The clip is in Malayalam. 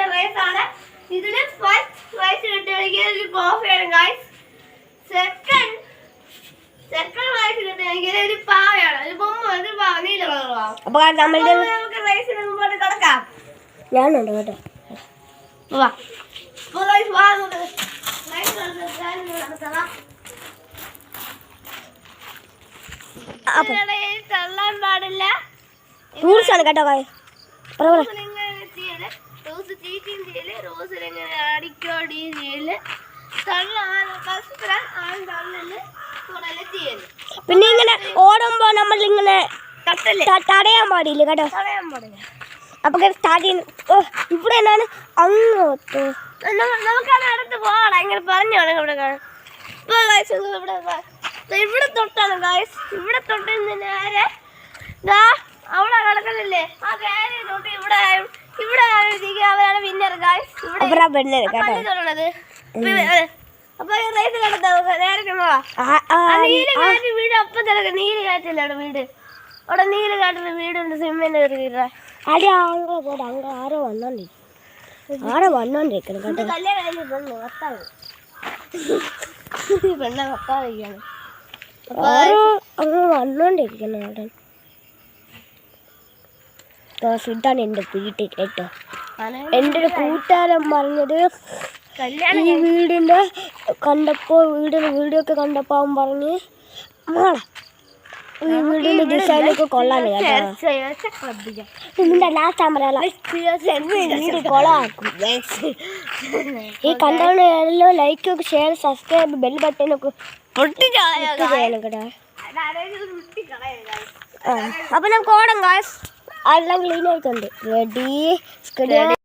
റൗണ്ടിന്റെ റേസ് ആണ്. ഇതിന് ഫസ്റ്റ് റൈസ് കിട്ടുകയാണെങ്കിൽ ഒരു ആണ് ഗൈസ് സെക്കൻഡ് സെക്കൻഡ് റൈസ് കിട്ടുകയാണെങ്കിൽ ഒരു പാവയാണ്. ഒരു ബൊമ്മ ഒരു പാവ. നീല കളറാണ് നമുക്ക് റൈസിന് മുമ്പോട്ട് കിടക്കാം. ഉണ്ട് കേട്ടോ. വാ. റൈസ് നടത്താം അപ്പൊ ഇതിനിടയിൽ തള്ളാൻ പാടില്ല. റൂൾസ് ആണ് കേട്ടോ പറ പറ. റോസ് ചീറ്റിയും ചെയ്യൽ റോസിലിങ്ങനെ അടിക്കോടിയും ചെയ്യൽ. പിന്നെ ഇങ്ങനെ ഓടുമ്പോ നമ്മൾ ഇങ്ങനെ തടയാൻ പാടില്ല കേട്ടോ. അപ്പൊ ഇവിടെ എന്നാണ്? അങ്ങോട്ട് നമുക്കത് അടുത്ത് പോകണം ഇങ്ങനെ പറഞ്ഞു ഇവിടെ ഇവിടെ ഇവിടെ തൊട്ടാണ് ഗായസ് ഇവിടെ തൊട്ട് നേരെ അവിടെ കിടക്കുന്നില്ലേ ആ നേരെ തൊട്ട് ഇവിടെ ഇവിടെ വീട് അപ്പം തിരക്ക് നീൽ കാറ്റില്ല അവിടെ വീട്. അവിടെ നീൽ കാട്ടിൽ വീടുണ്ട് സിമ്മിന്റെ വീട്. അടി അങ്ങ് പോട്ടെ അങ്ങ് ആരോ വന്നോണ്ടിരിക്കും ആരോ വന്നോണ്ടിരിക്കണം കേട്ടോ. കല്യാണം കഴിഞ്ഞ് പെണ്ണ് ഭർത്താവ് പെണ്ണ ഭർത്താവിരിക്കാണ് ആരോ അങ്ങ് വന്നോണ്ടിരിക്കുന്നു കേട്ടോ. ദോസ് ഇതാണ് എന്റെ വീട്ടിൽ കേട്ടോ. എന്റെ ഒരു കൂട്ടുകാരൻ പറഞ്ഞത് ഈ വീടിന്റെ കണ്ടപ്പോൾ വീടിന്റെ വീഡിയോ ഒക്കെ കണ്ടപ്പോൾ അവൻ പറഞ്ഞ് മോളെ ഈ വീടിന്റെ ഡിസൈനൊക്കെ കൊള്ളാൻ നിന്റെ ലാസ്റ്റ് ആകുമ്പോൾ വീട് കൊളാക്കും ഈ കണ്ടവണ് എല്ലാം ലൈക്ക് ഒക്കെ ഷെയർ സബ്സ്ക്രൈബ് ബെൽ ബട്ടനൊക്കെ ചെയ്യണം കേട്ടോ. അപ്പൊ നമുക്ക് ഓടാം കാശ് എല്ലാം ക്ലീൻ ആയിട്ടുണ്ട്. റെഡി